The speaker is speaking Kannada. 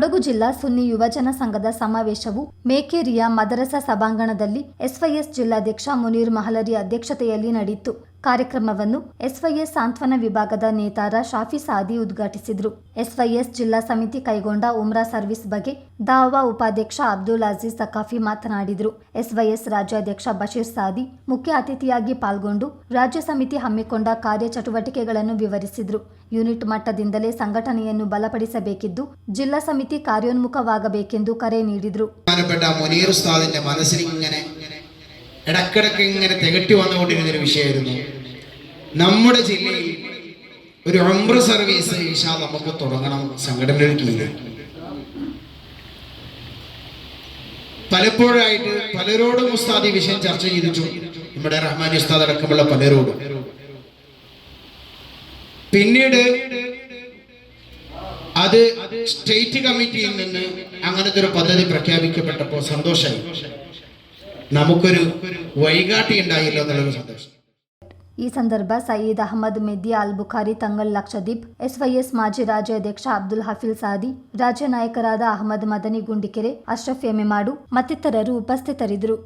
ಕೊಡಗು ಜಿಲ್ಲಾ ಸುನ್ನಿ ಯುವಜನ ಸಂಘದ ಸಮಾವೇಶವು ಮೇಕೇರಿಯ ಮದರಸ ಸಭಾಂಗಣದಲ್ಲಿ ಎಸ್ವೈಎಸ್ ಜಿಲ್ಲಾಧ್ಯಕ್ಷ ಮುನೀರ್ ಮಹಲರಿ ಅಧ್ಯಕ್ಷತೆಯಲ್ಲಿ ನಡೆಯಿತು. ಕಾರ್ಯಕ್ರಮವನ್ನು ಎಸ್ವೈಎಸ್ ಸಾಂತ್ವನ ವಿಭಾಗದ ನೇತಾರ ಶಾಫಿ ಸಾದಿ ಉದ್ಘಾಟಿಸಿದರು. ಎಸ್ವೈಎಸ್ ಜಿಲ್ಲಾ ಸಮಿತಿ ಕೈಗೊಂಡ ಉಮ್ರಾ ಸರ್ವಿಸ್ ಬಗ್ಗೆ ದಾವಾ ಉಪಾಧ್ಯಕ್ಷ ಅಬ್ದುಲ್ ಅಜೀಜ್ ಸಕಾಫಿ ಮಾತನಾಡಿದರು. ಎಸ್ವೈಎಸ್ ರಾಜ್ಯಾಧ್ಯಕ್ಷ ಬಶೀರ್ ಸಾದಿ ಮುಖ್ಯ ಅತಿಥಿಯಾಗಿ ಪಾಲ್ಗೊಂಡು ರಾಜ್ಯ ಸಮಿತಿ ಹಮ್ಮಿಕೊಂಡ ಕಾರ್ಯಚಟುವಟಿಕೆಗಳನ್ನು ವಿವರಿಸಿದರು. ಯೂನಿಟ್ ಮಟ್ಟದಿಂದಲೇ ಸಂಘಟನೆಯನ್ನು ಬಲಪಡಿಸಬೇಕಿದ್ದು ಜಿಲ್ಲಾ ಸಮಿತಿ ಕಾರ್ಯೋನ್ಮುಖವಾಗಬೇಕೆಂದು ಕರೆ ನೀಡಿದರು. ഇടക്കിടക്ക് ഇങ്ങനെ തികട്ടി വന്നുകൊണ്ടിരുന്ന ഒരു വിഷയമായിരുന്നു. നമ്മുടെ ജില്ലയിൽ ഒരു അമ്പ്ര സർവീസ് ഈശ നമുക്ക് തുടങ്ങണം സംഘടനയുടെ കീഴിൽ. പലപ്പോഴായിട്ട് പലരോടും ഉസ്താദ് ഈ വിഷയം ചർച്ച ചെയ്തിട്ടു. നമ്മുടെ റഹ്മാൻ ഉസ്താദ് അടക്കമുള്ള പലരോടും. പിന്നീട് അത് സ്റ്റേറ്റ് കമ്മിറ്റിയിൽ നിന്ന് അങ്ങനത്തെ ഒരു പദ്ധതി പ്രഖ്യാപിക്കപ്പെട്ടപ്പോൾ സന്തോഷമായി നമുക്കൊരു വഴികാട്ടി ഉണ്ടായില്ലോ എന്നുള്ളൊരു സന്തോഷം ಈ ಸಂದರ್ಭ ಸಯೀದ್ ಅಹಮದ್ ಮೆದ್ದಿ ಅಲ್ ಬುಖಾರಿ ತಂಗಲ್ ಲಕ್ಷದೀಪ್ ಎಸ್ವೈಎಸ್ ಮಾಜಿ ರಾಜ್ಯಾಧ್ಯಕ್ಷ ಅಬ್ದುಲ್ ಹಫೀಲ್ ಸಾದಿ ರಾಜ್ಯ ನಾಯಕರಾದ ಅಹಮದ್ ಮದನಿ ಗುಂಡಿಕೆರೆ ಅಶ್ರಫ್ ಎಮೆಮಾಡು ಮತ್ತಿತರರು ಉಪಸ್ಥಿತರಿದ್ದರು